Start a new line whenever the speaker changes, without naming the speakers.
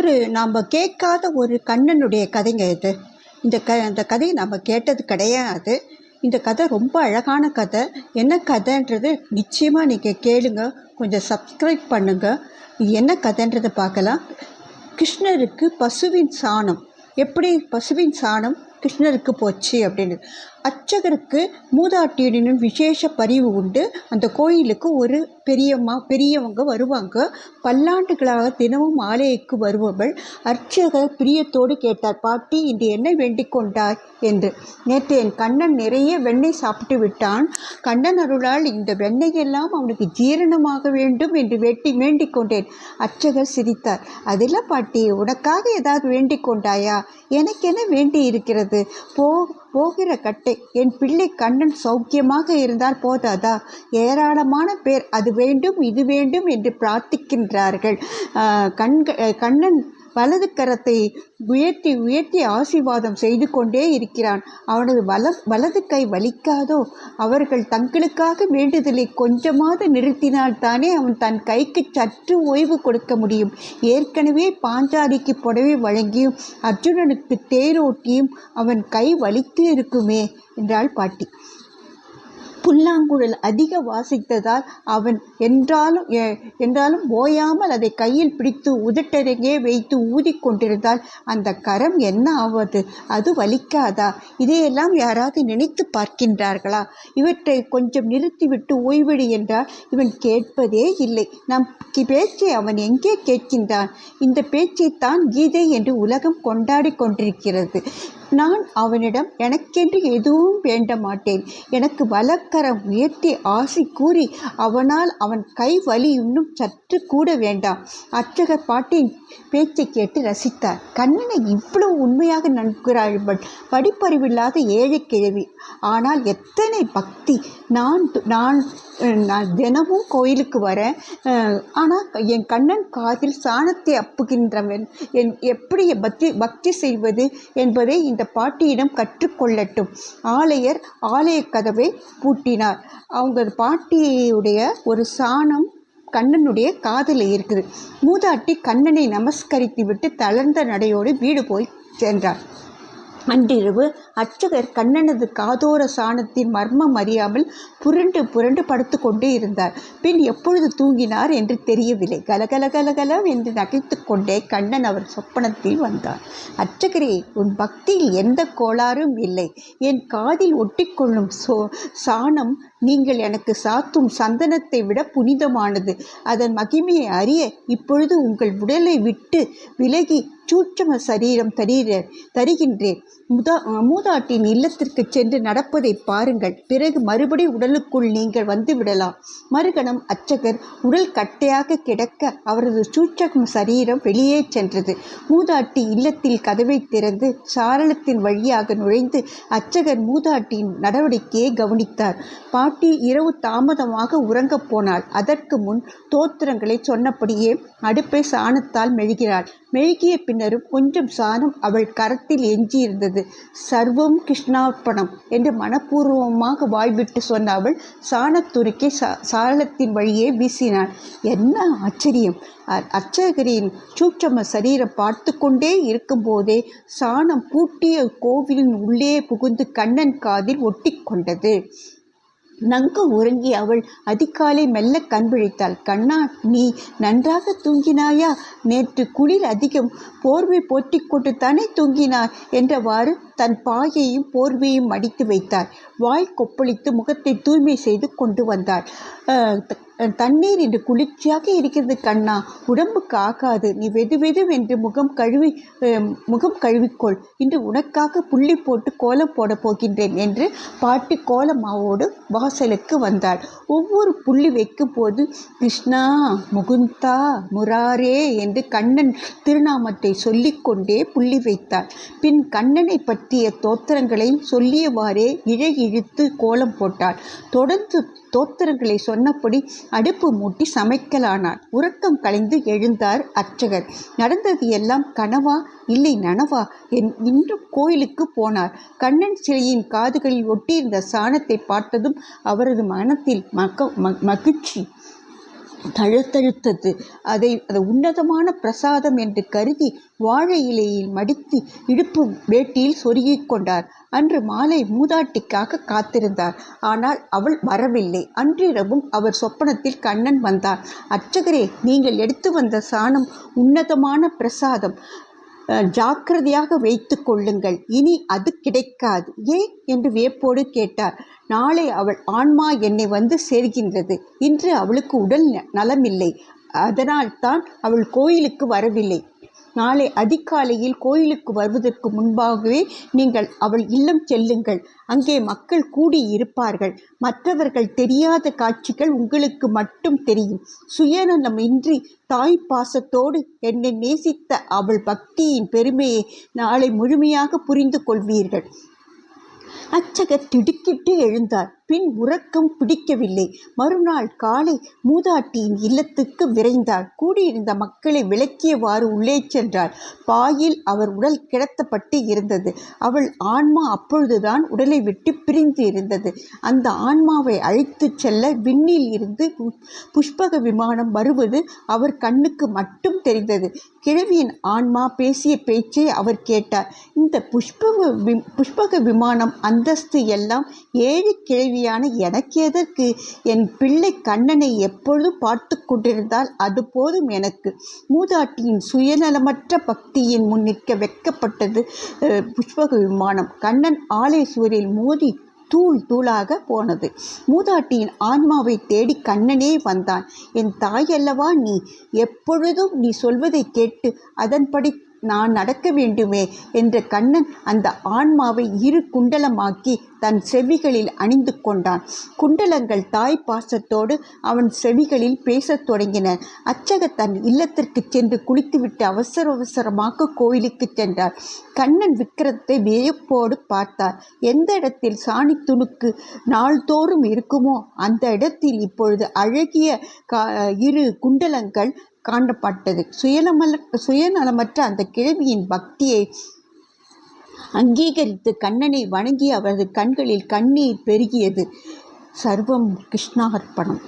ஒரு நாம் கேட்காத ஒரு கண்ணனுடைய கதைங்க இது. இந்த க இந்த கதையை நம்ம கேட்டது கிடையாது. இந்த கதை ரொம்ப அழகான கதை. என்ன கதைன்றது நிச்சயமாக நீங்கள் கேளுங்க. கொஞ்சம் சப்ஸ்கிரைப் பண்ணுங்கள் என்ன கதைன்றதை பார்க்கலாம். கிருஷ்ணருக்கு பசுவின் சாணம். எப்படி பசுவின் சாணம் கிருஷ்ணருக்கு போச்சு அப்படின்னு. அர்ச்சகருக்கு மூதாட்டியுடன் விசேஷ பரிவு உண்டு. அந்த கோயிலுக்கு ஒரு பெரியம்மா பெரியவங்க வருவாங்க. பல்லாண்டுகளாக தினமும் ஆலயக்கு வருபவள். அர்ச்சகர் பிரியத்தோடு கேட்டார் பாட்டி இன்று என்ன வேண்டிக் கொண்டாய்? என்று. நேற்று என் கண்ணன் நிறைய வெண்ணெய் சாப்பிட்டு விட்டான். கண்ணன் அருளால் இந்த வெண்ணெயெல்லாம் அவனுக்கு ஜீரணமாக வேண்டும் என்று வேட்டி வேண்டிக் கொண்டேன். அர்ச்சகர் சிரித்தார் அதெல்லாம் பாட்டி உனக்காக ஏதாவது வேண்டிக் கொண்டாயா? எனக்கென வேண்டி இருக்கிறது போ போகிற கட்டை என் பிள்ளை கண்ணன் சௌக்கியமாக இருந்தால் போதாதா? ஏராளமான பேர் அது வேண்டும் இது வேண்டும் என்று பிரார்த்திக்கின்றார்கள். கண்க கண்ணன் வலது கரத்தை உயர்த்தி உயர்த்தி ஆசீர்வாதம் செய்து கொண்டே இருக்கிறான். அவனது வல வலது கை வலிக்காதோ? அவர்கள் தங்களுக்காக வேண்டுதலை கொஞ்சமாவது நிறுத்தினால் தானே அவன் தன் கைக்கு சற்று ஓய்வு கொடுக்க முடியும். ஏற்கனவே பாஞ்சாலிக்கு புடவை வழங்கியும் அர்ஜுனனுக்கு தேரோட்டியும் அவன் கை வலித்து இருக்குமே என்றாள் பாட்டி. புல்லாங்குழல் அதிக வாசித்ததால் அவன் என்றாலும் எ- என்றாலும் ஓயாமல் அதை கையில் பிடித்து உதட்டருகே வைத்து ஊதிக்கொண்டிருந்தால் அந்த கரம் என்ன ஆவது? அது வலிக்காதா? இதையெல்லாம் யாராவது நினைத்து பார்க்கின்றார்களா? இவற்றை கொஞ்சம் நிறுத்திவிட்டு ஓய்வெடு என்றால் இவன் கேட்பதே இல்லை. நம் பேச்சை அவன் எங்கே கேட்கின்றான்? இந்த பேச்சைத்தான் கீதை என்று உலகம் கொண்டாடி கொண்டிருக்கிறது. நான் அவனிடம் எனக்கென்று எதுவும் வேண்ட மாட்டேன் எனக்கு வலக்கரம் உயர்த்தி ஆசை கூறி அவனால் அவன் கை வலி இன்னும் சற்று கூட வேண்டாம். அர்ச்சகர் பாட்டின் பேச்சை கேட்டு ரசித்தார். கண்ணனை இவ்வளவு உண்மையாக நம்புகிறாள் படிப்பறிவில்லாத ஏழை கிழவி. ஆனால் எத்தனை பக்தி! நான் நான் நான் தினமும் கோயிலுக்கு வரேன் ஆனால் என் கண்ணன் காதில் சாணத்தை அப்புகின்றவன். என் எப்படி பக்தி பக்தி செய்வது என்பதை இந்த பாட்டியிடம் கற்றுக்கொள்ளட்டும். ஆலையர் ஆலய கதவை பூட்டினார். அவங்க பாட்டியுடைய ஒரு சாணம் கண்ணனுடைய காதில் இருக்குது மூதாட்டி கண்ணனை நமஸ்கரித்து விட்டு தளர்ந்த நடையோடு வீடு போய் சென்றார். அன்றிரவு அர்ச்சகர் கண்ணனது காதோர சாணத்தின் மர்மம் அறியாமல் புரண்டு புரண்டு படுத்து கொண்டே இருந்தார். பின் எப்பொழுது தூங்கினார் என்று தெரியவில்லை. கலகல கலகலம் என்று நகைத்து கொண்டே கண்ணன் அவர் சொப்பனத்தில் வந்தார். அர்ச்சகரே உன் பக்தியில் எந்த கோளாறும் இல்லை. என் காதில் ஒட்டிக்கொள்ளும் சோ சாணம் நீங்கள் எனக்கு சாத்தும் சந்தனத்தை விட புனிதமானது. அதன் மகிமையை அறிய இப்பொழுது உங்கள் உடலை விட்டு விலகி சூட்சம சரீரம் தருகிற தருகின்றேன். முதா மூதாட்டின் இல்லத்திற்கு சென்று நடப்பதை பாருங்கள். பிறகு மறுபடி உடலுக்குள் நீங்கள் வந்து விடலாம். மறுகணம் அர்ச்சகர் உடல் கட்டையாக கிடக்க அவரது சூட்சகம் சரீரம் வெளியே சென்றது. மூதாட்டி இல்லத்தில் கதவை திறந்து சாரணத்தின் வழியாக நுழைந்து அர்ச்சகர் மூதாட்டியின் நடவடிக்கையை கவனித்தார். பா பாட்டி இரவு தாமதமாக உறங்கப் போனாள். அதற்கு முன் தோத்திரங்களை சொன்னபடியே அடுப்பை சாணத்தால் மெழுகிறாள். மெழுகிய பின்னரும் கொஞ்சம் சாணம் அவள் கரத்தில் எஞ்சியிருந்தது. சர்வம் கிருஷ்ணார்ப்பணம் என்று மனப்பூர்வமாக வாய்விட்டு சொன்ன அவள் சாணத்துருக்கி சா சாலத்தின் வழியே வீசினாள். என்ன ஆச்சரியம்! அ- அர்ச்சகரின் சூட்சம சரீரம் பார்த்து கொண்டே இருக்கும்போதே சாணம் பூட்டிய கோவிலின் உள்ளே புகுந்து கண்ணன் காதில் ஒட்டி கொண்டது. நன்கு உறங்கி அவள் அதிகாலை மெல்ல கண்பிழித்தாள் கண்ணா நீ நன்றாக தூங்கினாயா? நேற்று குளிர் அதிகம். போர்வை போட்டி கொண்டு தானே தூங்கினாய்? என்றவாறு தன் பாயையும் போர்வையும் மடித்து வைத்தார். வாய் கொப்பளித்து முகத்தை தூய்மை செய்து கொண்டு வந்தார். தண்ணீர் இன்று குளிர்ச்சியாக இருக்கிறது கண்ணா. உடம்புக்கு ஆகாது. நீ வெது என்று முகம் கழுவி முகம் கழுவிக்கொள். இன்று உனக்காக புள்ளி போட்டு கோலம் போட போகின்றேன் என்று பாட்டி கோலமாவோடு வாசலுக்கு வந்தாள். ஒவ்வொரு புள்ளி வைக்கும் போது கிருஷ்ணா முகுந்தா முராரே என்று கண்ணன் திருநாமத்தை சொல்லிக்கொண்டே புள்ளி வைத்தாள். பின் கண்ணனை பற்றிய தோத்திரங்களை சொல்லியவாறே இழை இழுத்து கோலம் போட்டாள். தொடர்ந்து தோத்திரங்களை சொன்னபடி அடுப்பு மூட்டி சமைக்கலானார் உறக்கம் கலைந்து எழுந்தார் அர்ச்சகர். நடந்தது எல்லாம் கனவா? இல்லை நனவா? என் இன்றும் கோயிலுக்கு போனார். கண்ணன் சிலையின் காதுகளில் ஒட்டியிருந்த சாணத்தை பார்த்ததும் அவரது மனத்தில் மக ம- மகிழ்ச்சி. தழுத்தழுத்தது. அதை அது உன்னதமான பிரசாதம் என்று கருதி வாழை இலையில் மடித்து இடுப்பு வேட்டியில் சொருகிக் கொண்டார். அன்று மாலை மூதாட்டிக்காக காத்திருந்தார். ஆனால் அவள் வரவில்லை. அன்றிரவும் அவர் சொப்பனத்தில் கண்ணன் வந்தார். அர்ச்சகரே நீங்கள் எடுத்து வந்த சாணம் உன்னதமான பிரசாதம். ஜாக்கிரதையாக வைத்து கொள்ளுங்கள். இனி அது கிடைக்காது. ஏன்? என்று வியப்போடு கேட்டார். நாளை அவள் ஆன்மா என்னை வந்து சேர்கின்றது. இன்று அவளுக்கு உடல் ந- நலமில்லை. அதனால் தான் அவள் கோயிலுக்கு வரவில்லை. நாளை அதிகாலையில் கோயிலுக்கு வருவதற்கு முன்பாகவே நீங்கள் அவள் இல்லம் செல்லுங்கள். அங்கே மக்கள் கூடி இருப்பார்கள் மற்றவர்கள் தெரியாத காட்சிகள் உங்களுக்கு மட்டும் தெரியும். சுயநலமின்றி தாய் பாசத்தோடு என்னை நேசித்த அவள் பக்தியின் பெருமையை நாளை முழுமையாக புரிந்து கொள்வீர்கள் அச்சகர் திடுக்கிட்டு எழுந்தார். பின் உறக்கம் பிடிக்கவில்லை. மறுநாள் காலை மூதாட்டியின் இல்லத்துக்கு விரைந்தார். கூடியிருந்த மக்களை விளக்கியவாறு உள்ளே சென்றார். பாயில் அவர் உடல் கிடத்தப்பட்டு இருந்தது. அவள் ஆன்மா அப்பொழுதுதான் உடலை விட்டு பிரிந்து இருந்தது. அந்த ஆன்மாவை அழைத்துச் செல்ல விண்ணில் இருந்து புஷ்பக விமானம் வருவது அவர் கண்ணுக்கு மட்டும் தெரிந்தது. கிழவியின் ஆன்மா பேசிய பேச்சை அவர் கேட்டார். இந்த புஷ்பக வி- புஷ்பக விமானம் அந்தஸ்து எல்லாம் ஏழு கிழவி கிழவியான எனக்கு எதற்கு? என் பிள்ளை கண்ணனை எப்பொழுதும் பார்த்து கொண்டிருந்தால் அது போதும் எனக்கு. மூதாட்டியின் சுயநலமற்ற பக்தியின் முன்னிற்க வெட்கப்பட்டது புஷ்பக விமானம். கண்ணன் ஆலேஸ்வரில் மோதி தூள் தூளாக போனது. மூதாட்டியின் ஆன்மாவை தேடி கண்ணனே வந்தான். என் தாயல்லவா நீ? எப்பொழுதும் நீ சொல்வதை கேட்டு அதன்படி நான் நடக்க வேண்டுமே என்ற கண்ணன் அந்த ஆன்மாவை இரு குண்டலமாக்கி தன் செவிகளில் அணிந்து கொண்டான். குண்டலங்கள் தாய் பாசத்தோடு அவன் செவிகளில் பேசத் தொடங்கின. அச்சக தன் இல்லத்திற்கு சென்று குளித்துவிட்டு அவசர அவசரமாக கோயிலுக்கு சென்றார் கண்ணன் விக்கிரத்தை வியப்போடு பார்த்தார். எந்த இடத்தில் சாணி துணுக்கு நாள்தோறும் இருக்குமோ அந்த இடத்தில் இப்பொழுது அழகிய கா இரு குண்டலங்கள் காணப்பட்டது சுயநல சுயநலமற்ற அந்த கிழவியின் பக்தியை அங்கீகரித்து கண்ணனை வணங்கி அவரது கண்களில் கண்ணீர் பெருகியது. சர்வம் கிருஷ்ணார்ப்பணம்.